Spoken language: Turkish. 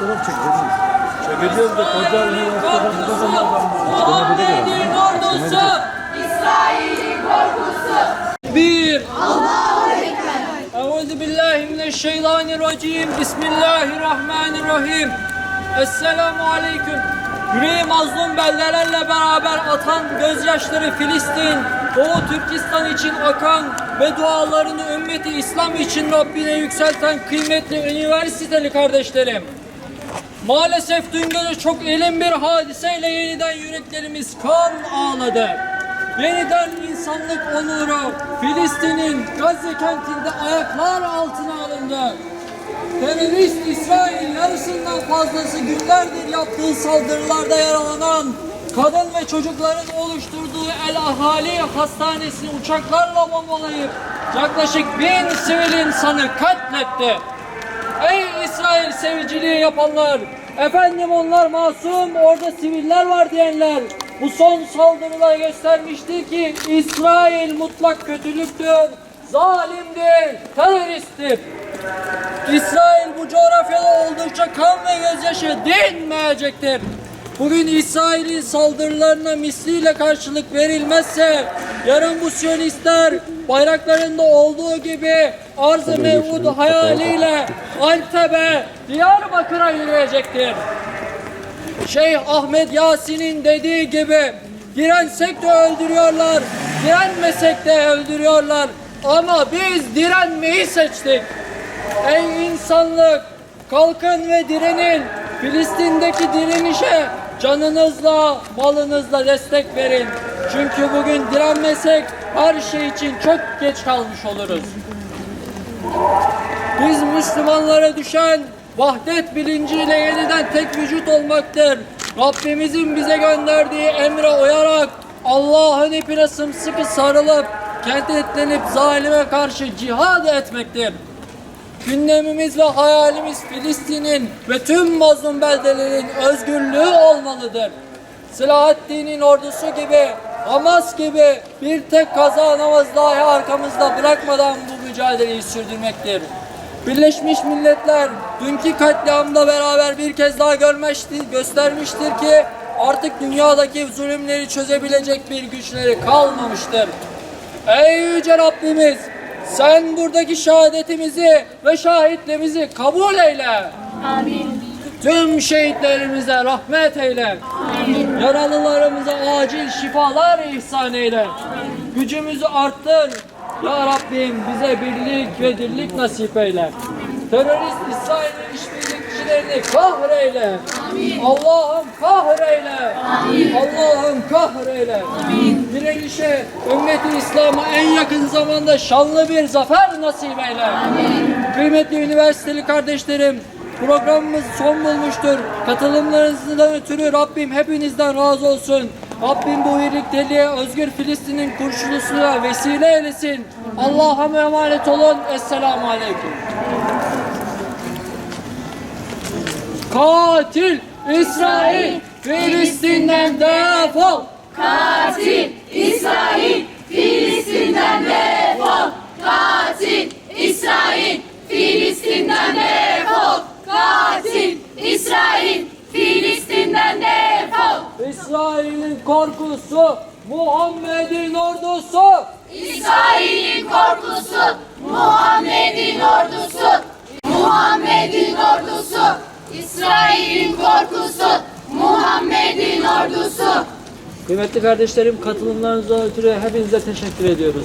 fotoğraf çek Cemil. Çekeceğiz de koca üniversiteden bu kadar Muhammed'in ordusu. İsrail'in korkusu. Bir. Euzu billahi mineşşeytanirracim. Bismillahirrahmanirrahim. Esselamu aleyküm. Yüreği mazlum beldelerle beraber atan gözyaşları Filistin, Doğu Türkistan için akan ve dualarını ümmeti İslam için Rabbine yükselten kıymetli üniversiteli kardeşlerim. Maalesef dün gece çok elin bir hadiseyle yeniden yüreklerimiz kan ağladı. Yeniden insanlık onuru Filistin'in Gazze kentinde ayaklar altına alındı. Terörist İsrail yarısından fazlası günlerdir yaptığı saldırılarda yaralanan kadın ve çocukların oluşturduğu El Ahali Hastanesi'ni uçaklarla bombalayıp yaklaşık bin sivil insanı katletti. Ey İsrail seviciliği yapanlar! Efendim onlar masum, orada siviller var diyenler. Bu son saldırıda göstermiştir ki İsrail mutlak kötülüktür, zalimdir, teröristtir. İsrail bu coğrafyada oldukça kan ve gözyaşı dinmeyecektir. Bugün İsrail'in saldırılarına misliyle karşılık verilmezse yarın bu Siyonistler bayraklarında olduğu gibi arz-ı mevud hayaliyle Antep'e, Diyarbakır'a yürüyecektir. Şeyh Ahmet Yasin'in dediği gibi dirensek de öldürüyorlar, direnmesek de öldürüyorlar. Ama biz direnmeyi seçtik. Ey insanlık kalkın ve direnin. Filistin'deki direnişe canınızla, malınızla destek verin. Çünkü bugün direnmesek her şey için çok geç kalmış oluruz. Biz Müslümanlara düşen vahdet bilinciyle yeniden tek vücut olmaktır. Rabbimizin bize gönderdiği emre uyarak Allah'ın ipine sımsıkı sarılıp kenetlenip zalime karşı cihad etmektir. Gündemimiz ve hayalimiz Filistin'in ve tüm mazlum beldelerin özgürlüğü olmalıdır. Selahaddin'in ordusu gibi, Hamas gibi bir tek kaza namaz dahi arkamızda bırakmadan bu mücadeleyi sürdürmektir. Birleşmiş Milletler dünkü katliamda beraber bir kez daha görmüştür, göstermiştir ki artık dünyadaki zulümleri çözebilecek bir güçleri kalmamıştır. Ey yüce Rabbimiz sen buradaki şehadetimizi ve şahitliğimizi kabul eyle. Amin. Tüm şehitlerimize rahmet eyle. Yaralılarımıza acil şifalar ihsan eyle. Gücümüzü arttır. Ya Rabbim bize birlik ve dirlik nasip eyle. Terörist İsrail'in işbirlikçilerini kahreyle. Allah'ım kahreyle. Allah'ım kahreyle. Direnişe, ümmeti İslam'a en yakın zamanda şanlı bir zafer nasip eyle. Kıymetli üniversiteli kardeşlerim, programımız son bulmuştur. Katılımlarınızdan ötürü Rabbim hepinizden razı olsun. Rabbim bu birlikteliğe özgür Filistin'in kurşunusuna vesile eylesin. Allah'a emanet olun. Esselamu Aleyküm. Katil İsrail Filistin'den defol. Katil İsrail Filistin'den defol. Katil İsrail Filistin'den defol. Katil İsrail Filistin'den defol. İsrail'in korkusu Muhammed'in ordusu. İsrail'in korkusu Muhammed'in ordusu. Muhammed'in ordusu. İsrail'in korkusu Muhammed'in ordusu. Kıymetli kardeşlerim katılımlarınıza ötürü hepinize teşekkür ediyoruz.